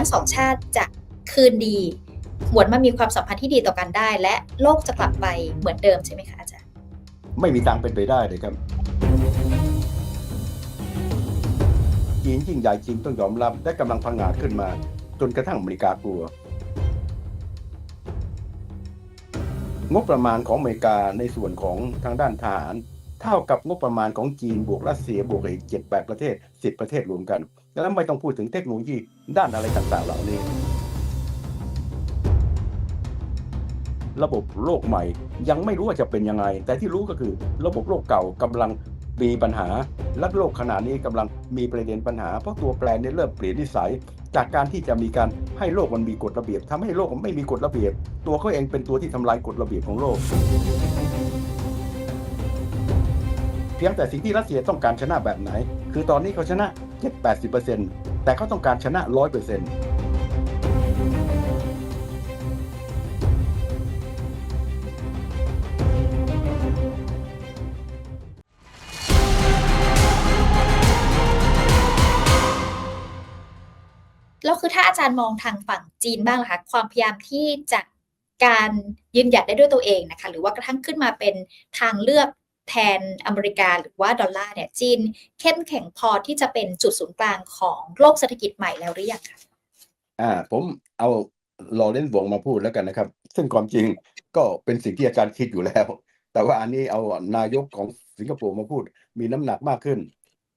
ทั้งสองชาติจะคืนดีหวนมามีความสัมพันธ์ที่ดีต่อกันได้ และโลกจะกลับไปเหมือนเดิมใช่ไหมคะอาจารย์ ไม่มีทางเป็นไปได้เลยครับจีนยิ่งใหญ่จริงต้องยอมรับได้กำลังพังงาดขึ้นมา จนกระทั่งอเมริกากลัว งบประมาณของอเมริกาในส่วนของทางด้านทหาร เท่ากับงบประมาณของจีนบวกรัสเซียบวกอีกเจ็ดแปดประเทศสิบประเทศรวมกัน แล้วไม่ต้องพูดถึงเทคโนโลยีด้านอะไรต่างๆเหล่านี้ ระบบโลกใหม่ยังไม่รู้ว่าจะเป็นยังไง แต่ที่รู้ก็คือระบบโลกเก่ากำลังมีปัญหาและโลกขณะนี้กำลังมีประเด็นปัญหา เพราะตัวแปรเนี่ยเริ่มเปลี่ยนนิสัย จากการที่จะมีการให้โลกมันมีกฎระเบียบทำให้โลกมันไม่มีกฎระเบียบ ตัวเขาเองเป็นตัวที่ทำลายกฎระเบียบของโลก พียงแต่สิ่งที่รัสเซียต้องการชนะแบบไหน คือตอนนี้เขาชนะ 7-80%แต่เขาต้องการชนะ 100%แล้วคือถ้าอาจารย์มองทางฝั่งจีนบ้างล่ะคะความพยายามที่จะการยืนหยัดได้ด้วยตัวเองนะคะ หรือว่ากระทั่งขึ้นมาเป็นทางเลือก แทนอเมริกาหรือว่าดอลลาร์เนี่ยจีนเข้มแข็งพอที่จะเป็นจุดศูนย์กลางของโลกเศรษฐกิจใหม่แล้วหรือยังคะอ่าผมเอาลอเรนซ์วงมาพูดแล้วกันนะครับ ซึ่งความจริงก็เป็นสิ่งที่อาจารย์คิดอยู่แล้ว แต่ว่าอันนี้เอานายกของสิงคโปร์มาพูด มีน้ำหนักมากขึ้น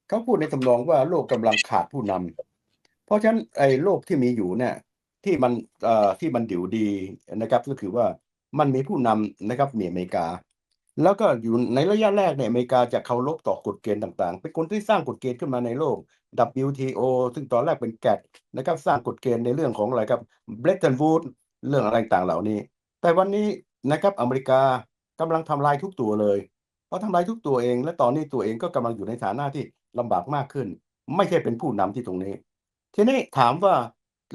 เขาพูดในทำนองว่าโลกกำลังขาดผู้นำเพราะฉะนั้นไอ้โลกที่มีอยู่เนี่ยที่มันอ่ที่มันดิวดีนะครับ ก็คือว่ามันมีผู้นำนะครับมีอเมริกา แล้วก็อยู่ในระยะแรกเนี่ยอเมริกาจะเคารพต่อกฎเกณฑ์ต่างๆ เป็นคนที่สร้างกฎเกณฑ์ขึ้นมาในโลก WTO ซึ่งตอนแรกเป็นแกดนะครับสร้างกฎเกณฑ์ในเรื่องของอะไรครับเบรตันวูดเรื่องอะไรต่างเหล่านี้ แต่วันนี้นะครับอเมริกากำลังทำลายทุกตัวเลยเพราะทำลายทุกตัวเอง และตอนนี้ตัวเองก็กำลังอยู่ในฐานะที่ลำบากมากขึ้น ไม่ใช่เป็นผู้นำที่ตรงนี้ ทีนี้ถามว่า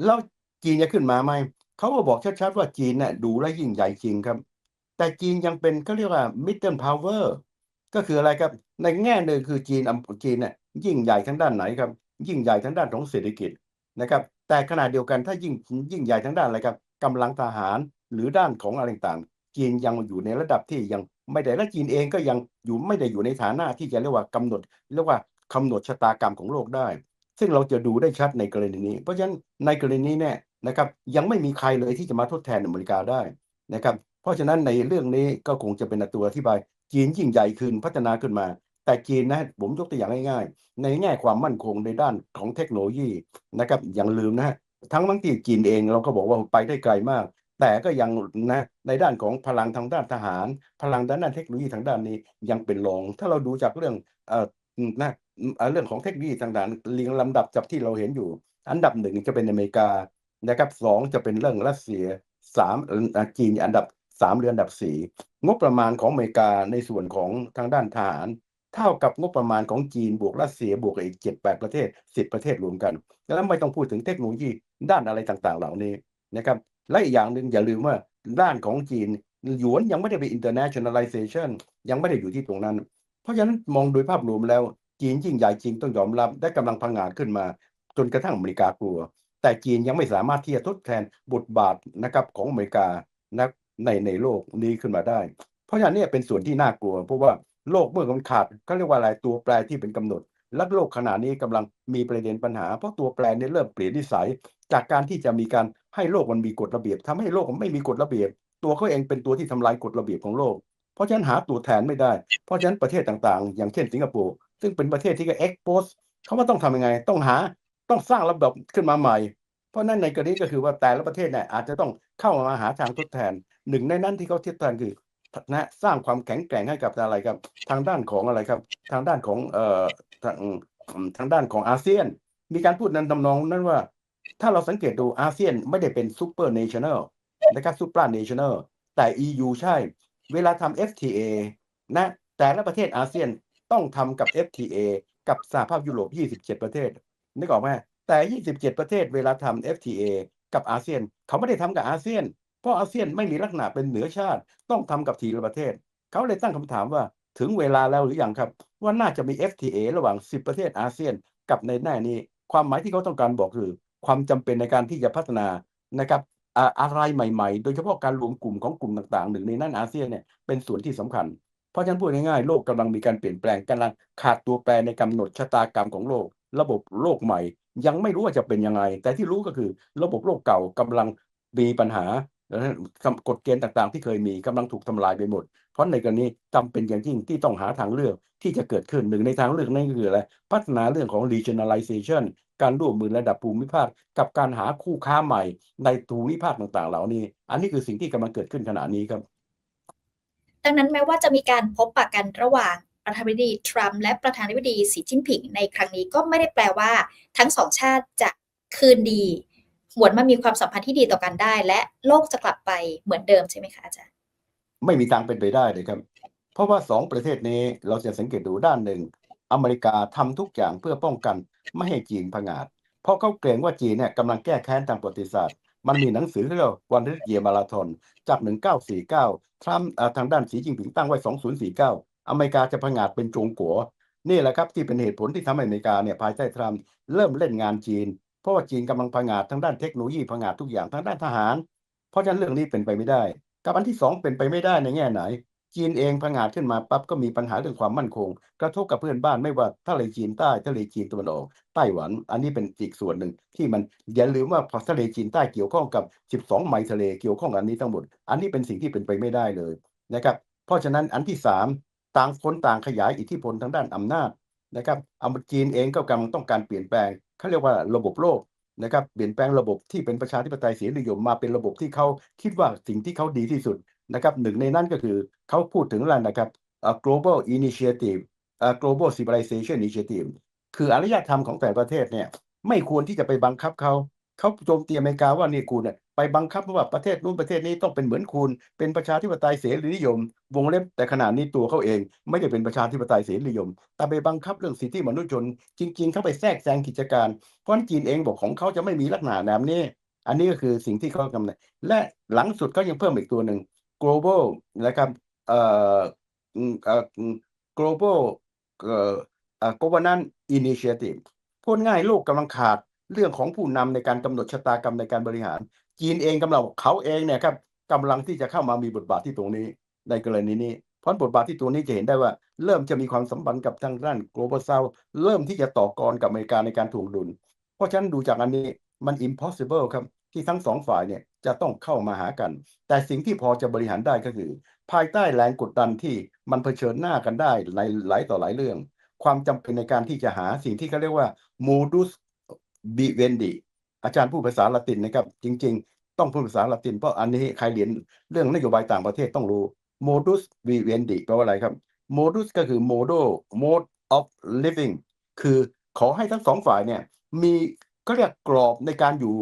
แล้วจีนจะขึ้นมาไหมเขาก็บอกชัดๆว่าจีนเนี่ยดูแลวยิ่งใหญ่จริงครับ แต่จีนยังเป็นเขาเรียกว่า middle power ก็คืออะไรครับ ในแง่หนึ่งคือจีนอำจีนเนี่ยยิ่งใหญ่ทั้งด้านไหนครับ ยิ่งใหญ่ทั้งด้านของเศรษฐกิจนะครับ แต่ขณะเดียวกันถ้ายิ่งยิ่งใหญ่ทั้งด้านอะไรครับกำลังทหารหรือด้านของอะไรต่างจีนยังอยู่ในระดับที่ยังไม่ได้และจีนเองก็ยังอยู่ไม่ได้อยู่ในฐานะที่จะเรียกว่ากำหนดเรียกว่ากำหนดชะตากรรมของโลกได้ ซึ่งเราจะดูได้ชัดในกรณีนี้ เพราะฉะนั้นในกรณีนี้เนี่ยนะครับยังไม่มีใครเลยที่จะมาทดแทนอเมริกาได้นะครับ เพราะฉะนั้นในเรื่องนี้ก็คงจะเป็นตัวอธิบาย จีนยิ่งใหญ่ขึ้นพัฒนาขึ้นมา แต่จีนนะผมยกตัวอย่างง่ายๆในแง่ความมั่นคงในด้านของเทคโนโลยีนะครับอย่าลืมนะฮะทั้งทั้งที่จีนเองเราก็บอกว่าไปได้ไกลมาก แต่ก็ยังนะในด้านของพลังทางด้านทหาร พลังด้านด้านเทคโนโลยีทางด้านนี้ยังเป็นรอง ถ้าเราดูจากเรื่องเอ่อนะเรื่องของเทคโนโลยีทางด้านเรียงลำดับจากที่เราเห็นอยู่ อันดับหนึ่งจะเป็นอเมริกานะครับสองจะเป็นเรื่องรัสเซียสามเอ่อจีนอันดับ สามเรือนดับสี่งบประมาณของอเมริกาในส่วนของทางด้านทหาร เท่ากับงบประมาณของจีนบวกรัสเซียบวกอีกเจ็ดแปดประเทศสิบประเทศรวมกัน แล้วไม่ต้องพูดถึงเทคโนโลยีด้านอะไรต่าง ๆ เหล่านี้นะครับและอีกอย่างหนึ่งอย่าลืมว่าด้านของจีนหยวนยังไม่ได้ไป internationalization ยังไม่ได้อยู่ที่ตรงนั้น เพราะฉะนั้นมองโดยภาพรวมแล้ว จีนยิ่งใหญ่จริงต้องยอมรับได้กำลังพังงาดขึ้นมา จนกระทั่งอเมริกากลัว แต่จีนยังไม่สามารถที่จะทดแทนบทบาทนะครับของอเมริกานะ ในในโลกนี้ขึ้นมาได้ เพราะฉะนั้นเนี่ยเป็นส่วนที่น่ากลัว เพราะว่าโลกเมื่อมันขาดเขาเรียกว่าอะไรตัวแปรที่เป็นกำหนด และโลกขณะนี้กำลังมีประเด็นปัญหา เพราะตัวแปรเนี่ยเริ่มเปลี่ยนนิสัย จากการที่จะมีการให้โลกมันมีกฎระเบียบทำให้โลกมันไม่มีกฎระเบียบ ตัวเขาเองเป็นตัวที่ทำลายกฎระเบียบของโลก เพราะฉะนั้นหาตัวแทนไม่ได้ เพราะฉะนั้นประเทศต่างๆ อย่างเช่นสิงคโปร์ซึ่งเป็นประเทศที่ก็เอ็กโพสเขาว่าต้องทำยังไงต้องหาต้องสร้างระบบขึ้นมาใหม่ เพราะนั้นในกรณีก็คือว่าแต่ละประเทศเนี่ยอาจจะต้องเข้ามาหาทางทดแทน หนึ่งในนั้นที่เขาเทดแทนคือนะสร้างความแข็งแกร่งให้กับอะไรครับ ทางด้านของอะไรครับ ทางด้านของเอ่อทางทางด้านของอาเซียน มีการพูดนั้นทำนองนั้นว่า ถ้าเราสังเกตดูอาเซียนไม่ได้เป็นซูเปอร์เนชั่นแนลนะครับซูเปอร์เนชั่นแนลแต่ EU ใช่ เวลาทำ FTA นะ แต่ละประเทศอาเซียนต้องทำกับ FTA กับสหภาพยุโรป 27 ประเทศนึกออกไหมแต่ 27 ประเทศเวลาทำ FTA กับอาเซียน เขาไม่ได้ทำกับอาเซียน เพราะอาเซียนไม่มีลักษณะเป็นเหนือชาติ ต้องทำกับทีละประเทศ เขาเลยตั้งคำถามว่าถึงเวลาแล้วหรือยังครับ ว่าน่าจะมี FTA ระหว่าง 10 ประเทศอาเซียนกับในแน่นี้ ความหมายที่เขาต้องการบอกคือ ความจำเป็นในการที่จะพัฒนานะครับอะไรใหม่ๆ โดยเฉพาะการรวมกลุ่มของกลุ่มต่างๆ หนึ่งในนั้นอาเซียนเนี่ยเป็นส่วนที่สำคัญ เพราะฉะนั้นพูดง่ายๆ โลกกำลังมีการเปลี่ยนแปลงกำลังขาดตัวแปรในกำหนดชะตากรรมของโลก ระบบโลกใหม่ ยังไม่รู้ว่าจะเป็นยังไง แต่ที่รู้ก็คือ ระบบโลกเก่ากำลังมีปัญหา และกฎเกณฑ์ต่างๆ ที่เคยมีกำลังถูกทำลายไปหมด เพราะในกรณีจำเป็นอย่างยิ่งที่ต้องหาทางเลือกที่จะเกิดขึ้นหนึ่งในทางเลือกนั่นก็คืออะไรพัฒนาเรื่องของ regionalization การร่วมมือระดับภูมิภาค กับการหาคู่ค้าใหม่ในภูมิภาคต่างๆ เหล่านี้ อันนี้คือสิ่งที่กำลังเกิดขึ้นขณะนี้ครับ ดังนั้นแม้ว่าจะมีการพบปะกันระหว่างประธานาธิบดีทรัมป์และประธานาธิบดีสีจิ้นผิงในครั้งนี้ก็ไม่ได้แปลว่า ทั้งสองชาติจะคืนดี หวนมามีความสัมพันธ์ที่ดีต่อกันได้ และโลกจะกลับไปเหมือนเดิมใช่ไหมคะอาจารย์ ไม่มีทางเป็นไปได้เลยครับ เพราะว่าสองประเทศนี้เราจะสังเกตดูด้านหนึ่ง อเมริกาทำทุกอย่างเพื่อป้องกันไม่ให้จีนผงาด เพราะเขาเกรงว่าจีนเนี่ยกำลังแก้แค้นทางประวัติศาสตร์ มันมีหนังสือที่เรียกว่าวันเยียมาราธอนจาก 1949 ทรัมป์อ่าทางด้านสีจิ้นผิงตั้งไว้ 2049 อเมริกาจะผงาดเป็นจงกัวนี่แหละครับที่เป็นเหตุผลที่ทำให้อเมริกาเนี่ยภายใต้ทรัมป์เริ่มเล่นงานจีน เพราะว่าจีนกำลังผงาดทางด้านเทคโนโลยีผงาดทุกอย่างทางด้านทหาร เพราะฉะนั้นเรื่องนี้เป็นไปไม่ได้ กับอันที่สองเป็นไปไม่ได้ในแง่ไหน จีนเองผงาดขึ้นมาปั๊บก็มีปัญหาเรื่องความมั่นคง กระทบกับเพื่อนบ้านไม่ว่าทะเลจีนใต้ทะเลจีนตะวันออกไต้หวัน อันนี้เป็นอีกส่วนหนึ่งที่มันอย่าลืมว่าพอทะเลจีนใต้เกี่ยวข้องกับ 12 ไมล์ทะเลเกี่ยวข้องกับอันนี้ทั้งหมด อันนี้เป็นสิ่งที่เป็นไปไม่ได้เลยนะครับ เพราะฉะนั้นอันที่สามต่างคนต่างขยายอิทธิพลทางด้านอำนาจนะครับอเมริจีนเองก็กำลังต้องการเปลี่ยนแปลง เขาเรียกว่าระบบโลกนะครับเปลี่ยนแปลงระบบที่เป็นประชาธิปไตยเสรีนิยมมาเป็นระบบที่เขาคิดว่าสิ่งที่เขาดีที่สุดนะครับหนึ่งในนั้นก็คือเขาพูดถึงอะไรนะครับ global initiative global civilization initiative คืออารยธรรมของแต่ประเทศเนี่ยไม่ควรที่จะไปบังคับเขาเขาโจมตีอเมริกาว่านี่คุณเนี่ย ไปบังคับว่าประเทศนู้นประเทศนี้ต้องเป็นเหมือนคุณ เป็นประชาธิปไตยเสรีนิยม วงเล็บแต่ขณะนี้ตัวเขาเอง ไม่ได้เป็นประชาธิปไตยเสรีนิยม แต่ไปบังคับเรื่องสิทธิมนุษยชน จริง ๆ เขาไปแทรกแซงกิจการ เพราะนั้นจีนเองบอกของเขาจะไม่มีลักษณะแบบนี้ อันนี้ก็คือสิ่งที่เขากำลังและหลังสุดก็ยังเพิ่มอีกตัวหนึ่ง global นะครับเอ่อเอ่อ global เอ่อเอ่อ governance initiative พูดง่ายโลกกำลังขาดเรื่องของผู้นำในการกำหนดชะตากรรมในการบริหาร จีนเองกำลังเขาเองเนี่ยครับกำลังที่จะเข้ามามีบทบาทที่ตรงนี้ในกรณีนี้เพราะบทบาทที่ตัวนี้จะเห็นได้ว่า เริ่มจะมีความสัมพันธ์กับทางด้าน global south เริ่มที่จะต่อกรกับอเมริกาในการถ่วงดุล เพราะฉะนั้นดูจากอันนี้มัน impossible ครับที่ทั้งสองฝ่ายเนี่ยจะต้องเข้ามาหากัน แต่สิ่งที่พอจะบริหารได้ก็คือ ภายใต้แรงกดดันที่มันเผชิญหน้ากันได้ในหลายต่อหลายเรื่อง ความจำเป็นในการที่จะหาสิ่งที่เขาเรียกว่า modus vivendi อาจารย์พูดภาษาละตินนะครับ จริง ๆ ต้องพูดภาษาละตินเพราะอันนี้ใครเรียนเรื่องนโยบายต่างประเทศต้องรู้ modus vivendi แปลว่าอะไรครับ modus ก็คือ modo mode of living คือขอให้ทั้งสองฝ่ายเนี่ย มีก็เรียกกรอบในการอยู่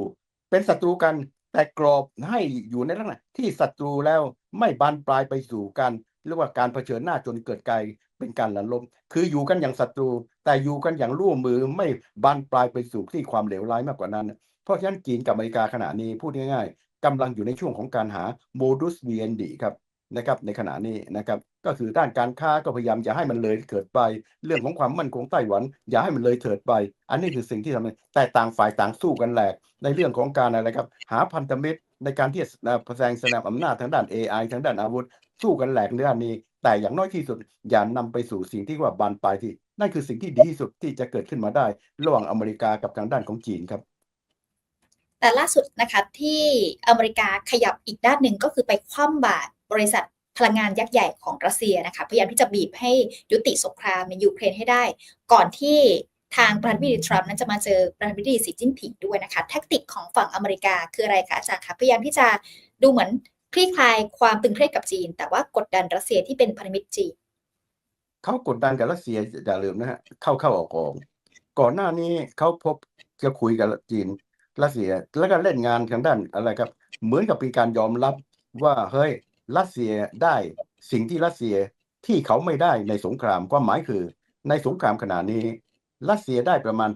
เป็นศัตรูกันแต่กรอบให้อยู่ในลักษณะที่ศัตรูแล้วไม่บานปลายไปสู่การเรียกว่าการเผชิญหน้าจนเกิดไกล เป็นการหลันล้มคืออยู่กันอย่างศัตรู แต่อยู่กันอย่างร่วมมือไม่บานปลายไปสู่ที่ความเหลวร้ายมากกว่านั้น เพราะฉะนั้นจีนกับอเมริกาขณะนี้พูดง่ายๆกำลังอยู่ในช่วงของการหา modus vivendi ครับนะครับในขณะนี้นะครับก็คือด้านการค้าก็พยายามอย่าให้มันเลยเกิดไป เรื่องของความมั่นคงไต้หวัน อย่าให้มันเลยเถิดไป อันนี้คือสิ่งที่ทำให้แต่ต่างฝ่ายต่างสู้กันแหลกในเรื่องของการอะไรครับ หาพันธมิตร ในการที่จะแสดงแสดงอำนาจทางด้าน AI ทางด้านอาวุธ สู้กันแหลกในด้านนี้ แต่อย่างน้อยที่สุด อย่านำไปสู่สิ่งที่ว่าบานปลายที่ นั่นคือสิ่งที่ดีที่สุดที่จะเกิดขึ้นมาได้ ระหว่างอเมริกากับทางด้านของจีนครับ แต่ล่าสุดนะคะที่อเมริกาขยับอีกด้านหนึ่งก็คือไปคว่ำบาตรบริษัทพลังงานยักษ์ใหญ่ของรัสเซียนะคะพยายามที่จะบีบให้ยุติสงครามในยูเครนให้ได้ ก่อนที่ ทางประธานาธิบดีทรัมป์นั้นจะมาเจอประธานาธิบดีสีจิ้นผิงด้วยนะคะ แท็กติกของฝั่งอเมริกาคืออะไรคะอาจารย์คะพยายามที่จะดูเหมือนคลี่คลายความตึงเครียดกับจีน แต่ว่ากดดันรัสเซียที่เป็นพันธมิตรจีนเขากดดันกับรัสเซียอย่าลืมนะฮะเข้าเข้าออกออกก่อนหน้านี้เขาพบจะคุยกับจีนรัสเซียแล้วก็เล่นงานทางด้านอะไรครับ เหมือนกับเป็นการยอมรับว่าเฮ้ยรัสเซียได้สิ่งที่รัสเซียที่เขาไม่ได้ในสงครามความหมายคือในสงครามขณะนี้ รัสเซียได้ประมาณ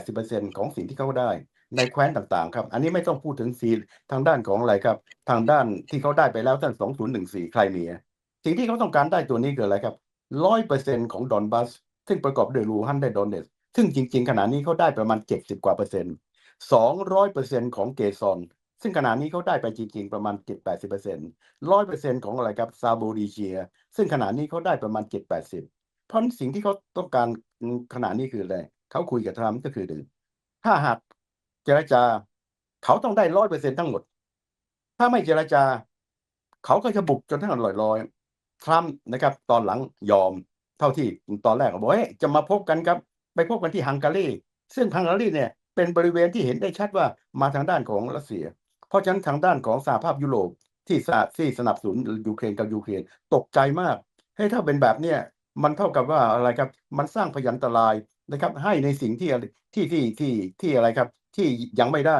7-80%ของสิ่งที่เขาได้ ในแคว้นต่างๆ ครับ อันนี้ไม่ต้องพูดถึงซีทางด้านของอะไรครับ ทางด้านที่เขาได้ไปแล้วตั้ง2014 ใครมีสิ่งที่เขาต้องการได้ตัวนี้คืออะไรครับร้อยเปอร์เซ็นต์ของดอนบัส ซึ่งประกอบด้วยลูฮันได้ดอนเนส ซึ่งจริง ๆ ขณะนี้เขาได้ประมาณ 70 กว่าเปอร์เซ็นต์200%ของเกซอน ซึ่งขณะนี้เขาได้ไปจริง ๆ ประมาณ 7-80% 100%ของอะไรครับซาโบดีเชีย ซึ่งขณะนี้เขาได้ประมาณ 7-80 เพราะสิ่งที่เขาต้องการ ขณะนี้คืออะไรเขาคุยกับทรัมป์ก็คือหนึ่งถ้าหากเจรจา เขาต้องได้100%ทั้งหมด ถ้าไม่เจรจา เขาก็จะบุกจนทั้งลอยๆทรัมป์นะครับ ตอนหลังยอมเท่าที่ตอนแรกบอกเฮ้ยจะมาพบกันครับ ไปพบกันที่ฮังการีซึ่งฮังการีเนี่ยเป็นบริเวณที่เห็นได้ชัดว่ามาทางด้านของรัสเซีย เพราะฉะนั้นทางด้านของสหภาพยุโรปที่สที่สนับสนุนยูเครนกับยูเครนตกใจมากเฮ้ยถ้าเป็นแบบเนี้ย มันเท่ากับว่าอะไรครับ มันสร้างพยันตรายนะครับ ให้ในสิ่งที่ที่ที่ที่ที่อะไรครับ ที่ยังไม่ได้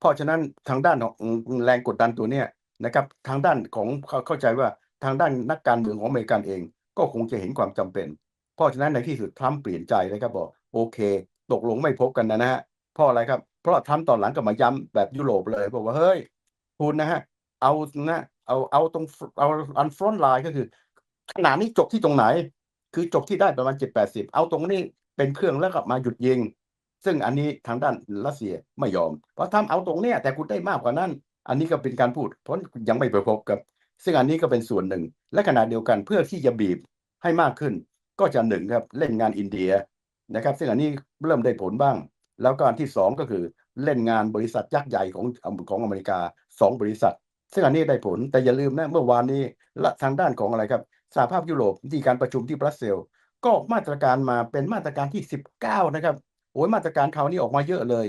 เพราะฉะนั้นทางด้านของแรงกดดันตัวเนี้ยนะครับ ทางด้านของเขาเข้าใจว่าทางด้านนักการเมืองของอเมริกันเอง ก็คงจะเห็นความจำเป็น เพราะฉะนั้นในที่สุดทรัมป์เปลี่ยนใจเลยครับบอกโอเค ตกลงไม่พบกันนะฮะเพราะอะไรครับ เพราะทรัมป์ตอนหลังก็มาย้ำแบบยุโรปเลยบอกว่าเฮ้ยคุณนะฮะเอานะเอาเอาตรงเอาอันฟรอนไลน์ก็คือขณะนี้จบที่ตรงไหน คือจบที่ได้ประมาณ7-80เอาตรงนี้เป็นเครื่องแล้วก็มาหยุดยิง ซึ่งอันนี้ทางด้านรัสเซียไม่ยอม เพราะทำเอาตรงเนี้ยแต่คุณได้มากกว่านั้น อันนี้ก็เป็นการพูด เพราะยังไม่ไปพบกับ ซึ่งอันนี้ก็เป็นส่วนหนึ่ง และขณะเดียวกันเพื่อที่จะบีบให้มากขึ้น ก็จะหนึ่งครับเล่นงานอินเดียนะครับซึ่งอันนี้เริ่มได้ผลบ้าง แล้วก็อันที่สองก็คือเล่นงานบริษัทยักษ์ใหญ่ของของอเมริกาสองบริษัท ซึ่งอันนี้ได้ผลแต่อย่าลืมนะเมื่อวานนี้ละทางด้านของอะไรครับ สหภาพยุโรปที่การประชุมที่บรัสเซลก็ออกมาตรการมาเป็นมาตรการที่ 19 นะครับโอ้ยมาตรการคราวนี้ออกมาเยอะเลย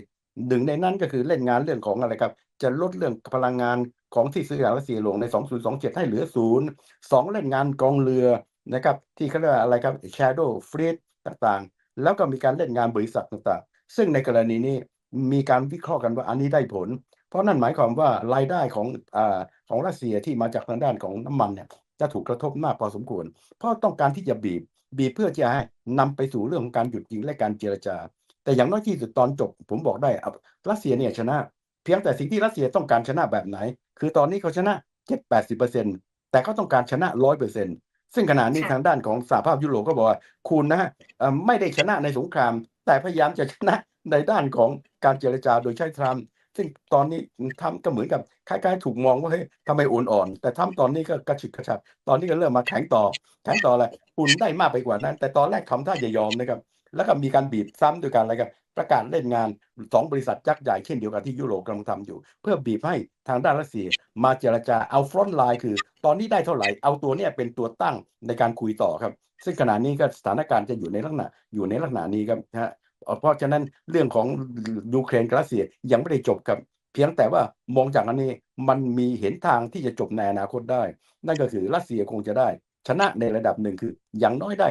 หนึ่งในนั้นก็คือเล่นงานเรื่องของอะไรครับ จะลดเรื่องพลังงานของที่ซื้อจากรัสเซียลงใน 2027 ให้เหลือศูนย์สองเล่นงานกองเรือนะครับที่เขาเรียกอะไรครับ shadow fleet ต่างๆ แล้วก็มีการเล่นงานบริษัทต่างๆ ซึ่งในกรณีนี้มีการวิเคราะห์กันว่าอันนี้ได้ผล เพราะนั่นหมายความว่ารายได้ของอ่าของรัสเซียที่มาจากทางด้านของน้ำมันเนี่ย จะถูกกระทบมากพอสมควร เพราะต้องการที่จะบีบ บีบเพื่อจะให้นำไปสู่เรื่องของการหยุดยิงและการเจรจา แต่อย่างน้อยที่สุดตอนจบ ผมบอกได้อะรัสเซียเนี่ยชนะ เพียงแต่สิ่งที่รัสเซียต้องการชนะแบบไหน คือตอนนี้เขาชนะ7-80%แต่เขาต้องการชนะ100%ซึ่งขณะนี้ค่ะทางด้านของสหภาพยุโรปก็บอกว่าคุณนะฮะเอ่อไม่ได้ชนะในสงคราม แต่พยายามจะชนะในด้านของการเจรจาโดยใช้ทรัมป์ ซึ่งตอนนี้ทรัมป์ก็เหมือนกับคล้ายๆ ถูกมองว่าเฮ้ยทำไมอ่อนๆแต่ทรัมป์ตอนนี้ก็กระฉิกกระชับตอนนี้ก็เริ่มมาแข็งต่อแข็งต่ออะไรคุณได้มากไปกว่านั้น แต่ตอนแรกทำท่าจะยอมนะครับแล้วก็มีการบีบซ้ำด้วยการอะไรกันประกาศเล่นงานสองบริษัทยักษ์ใหญ่เช่นเดียวกับที่ยุโรปกำลังทำอยู่ เพื่อบีบให้ทางด้านรัสเซีย มาเจรจาเอาฟรอนต์ไลน์คือ ตอนนี้ได้เท่าไหร่เอาตัวเนี้ยเป็นตัวตั้งในการคุยต่อครับ ซึ่งขณะนี้ก็สถานการณ์จะอยู่ในลักษณะอยู่ในลักษณะนี้ครับนะฮะ เพราะฉะนั้นเรื่องของยูเครนกับรัสเซียยังไม่ได้จบครับ เพียงแต่ว่ามองจากอันนี้มันมีเห็นทางที่จะจบในอนาคตได้ นั่นก็คือรัสเซียคงจะได้ ชนะในระดับหนึ่งคืออย่างน้อยได้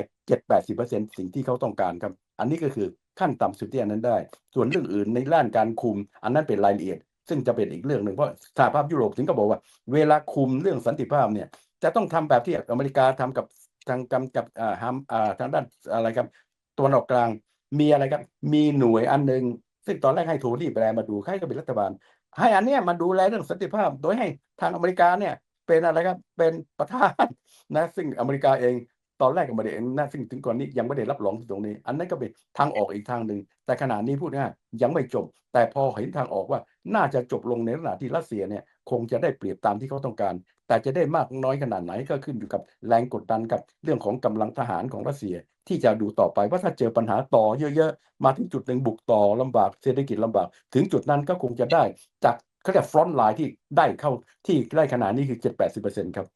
7-80%สิ่งที่เขาต้องการครับ อันนี้ก็คือขั้นต่ำสุดที่อันนั้นได้ ส่วนเรื่องอื่นในด้านการคุม อันนั้นเป็นรายละเอียด ซึ่งจะเป็นอีกเรื่องหนึ่งเพราะสหภาพยุโรปถึงก็บอกว่า เวลาคุมเรื่องสันติภาพเนี่ยจะต้องทำแบบที่อเมริกาทำกับทางกำกับทางด้านอะไรครับตัวนออกกลาง มีอะไรครับ มีหน่วยอันหนึ่งซึ่งตอนแรกให้โทนี่แปลมาดูใครก็เป็นรัฐบาล ให้อันเนี้ยมาดูแลเรื่องสันติภาพ โดยให้ทางอเมริกาเนี่ย เป็นอะไรครับเป็นประธานนะ ซึ่งอเมริกาเอง ตอนแรกก็ไม่ได้นะซึ่งถึงก่อนนี้ยังไม่ได้รับรองตรงนี้ อันนั้นก็เป็นทางออกอีกทางหนึ่ง แต่ขณะนี้พูดง่ายยังไม่จบ แต่พอเห็นทางออกว่าน่าจะจบลงในขณะที่รัสเซียเนี่ยคงจะได้เปรียบตามที่เขาต้องการ แต่จะได้มากน้อยขนาดไหนก็ขึ้นอยู่กับแรงกดดันกับเรื่องของกำลังทหารของรัสเซีย ที่จะดูต่อไปว่าถ้าเจอปัญหาต่อเยอะๆมาถึงจุดหนึ่งบุกต่อลำบากเศรษฐกิจลำบาก ถึงจุดนั้นก็คงจะได้จากเขาเรียกฟรอนต์ไลน์ที่ได้เข้าที่ได้ขนาดนี้คือ 7-80%ครับ